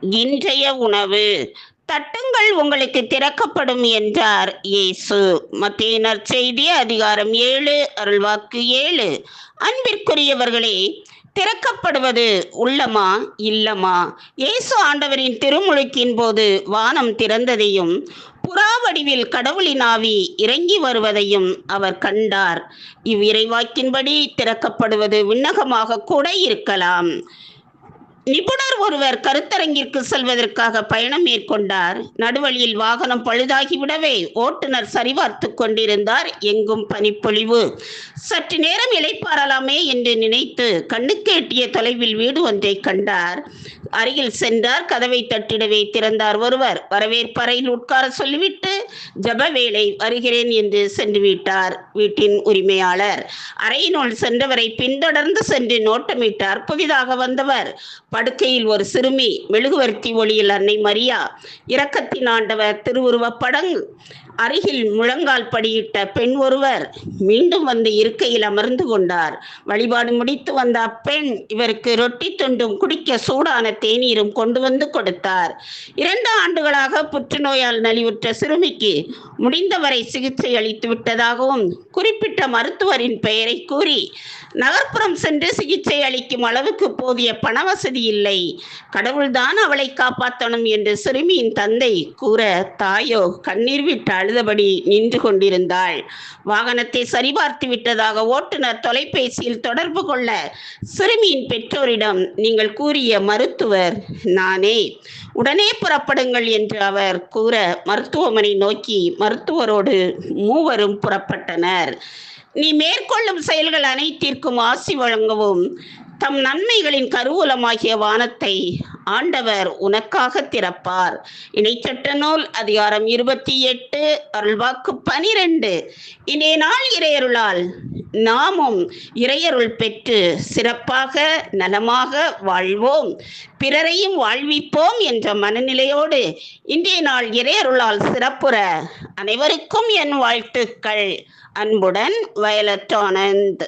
இன்றைய உணவு. தட்டுங்கள் உங்களுக்கு திறக்கப்படும் என்றார் இயேசு. மத்தியினர் செய்தி அதிகாரம் ஏழு அருள்வாக்கு ஏழு. அன்பிற்குரியவர்களே திறக்கப்படுவது உள்ளமா இல்லமா? இயேசு ஆண்டவரின் திருமுழுக்கின் போது வானம் திறந்ததையும் புறா வடிவில் கடவுளின் ஆவி இறங்கி வருவதையும் அவர் கண்டார். இவ்விரைவாக்கின்படி திறக்கப்படுவது விண்ணகமாக கூட இருக்கலாம். நிபுணர் ஒருவர் கருத்தரங்கிற்கு செல்வதற்காக பயணம் மேற்கொண்டார். நடுவழியில் வாகனம் பழுதாகிவிடவே ஓட்டுநர் சரிபார்த்து கொண்டிருந்தார். எங்கும் பனிப்பொழிவு. சற்று நேரம் இளைப்பாறலாமே என்று நினைத்து கண்ணுக்கு எட்டிய தொலைவில் வீடு ஒன்றை கண்டார். அருகில் சென்றார் கதவை தட்டிடவே திறந்தார் ஒருவர். வரவேற்பறையில் உட்கார சொல்லிவிட்டு ஜப வேலை வருகிறேன் என்று சென்று விட்டார் வீட்டின் உரிமையாளர். அறையினுள் சென்றவரை பின்தொடர்ந்து சென்று நோட்டமிட்டார். புதிதாக வந்தவர் படுக்கையில் ஒரு சிறுமி மெழுகுவர்த்தி ஒளியில் அன்னை மரியா இரக்கத்தின் ஆண்டவர் திருவுருவப் படங்கு. அருகில் முழங்கால் படியிட்ட பெண் ஒருவர் மீண்டும் வந்து இருக்கையில் அமர்ந்து கொண்டார். வழிபாடு முடித்து வந்த அப்பெண் இவருக்கு ரொட்டி துண்டும் குடிக்க சூடான தேநீரும் கொண்டு வந்து கொடுத்தார். இரண்டு ஆண்டுகளாக புற்றுநோயால் நலிவுற்ற சிறுமிக்கு முடிந்தவரை சிகிச்சை அளித்து விட்டதாகவும் குறிப்பிட்ட மருத்துவரின் பெயரை கூறி நகர்ப்புறம் சென்று சிகிச்சை அளிக்கும் அளவுக்கு போதிய பண வசதி இல்லை. கடவுள்தான் அவளை காப்பாற்றணும் என்று சிறுமியின் தந்தை கூற தாயோ கண்ணீர் விட்டாள். அழுதபடி நின்று கொண்டிருந்தாள். வாகனத்தை சரிபார்த்து விட்டதாக ஓட்டுநர் தொலைபேசியில் தொடர்பு கொள்ள சிறுமியின் பெற்றோரிடம் நீங்கள் கூறிய மருத்துவர் நானே. உடனே புறப்படுங்கள் என்று அவர் கூற மருத்துவமனை நோக்கி மருத்துவரோடு மூவரும் புறப்பட்டனர். நீ மேற்கொள்ளும் செயல்கள் அனைத்திற்கும் ஆசி வழங்கவும் தம் நன்மைகளின் கருவூலமாகிய வானத்தை ஆண்டவர் உனக்காக திறப்பார். இணைச்சட்ட நூல் அதிகாரம் இருபத்தி எட்டு அருள்வாக்கு பனிரெண்டு. இனே நாள் இறையருளால் நாமும் இறையருள் பெற்று சிறப்பாக நலமாக வாழ்வோம். பிறரையும் வாழ்விப்போம் என்ற மனநிலையோடு இன்றைய நாள் இறையருளால் சிறப்புற அனைவருக்கும் என் வாழ்த்துக்கள். அன்புடன் வயலட் ஆனந்த்.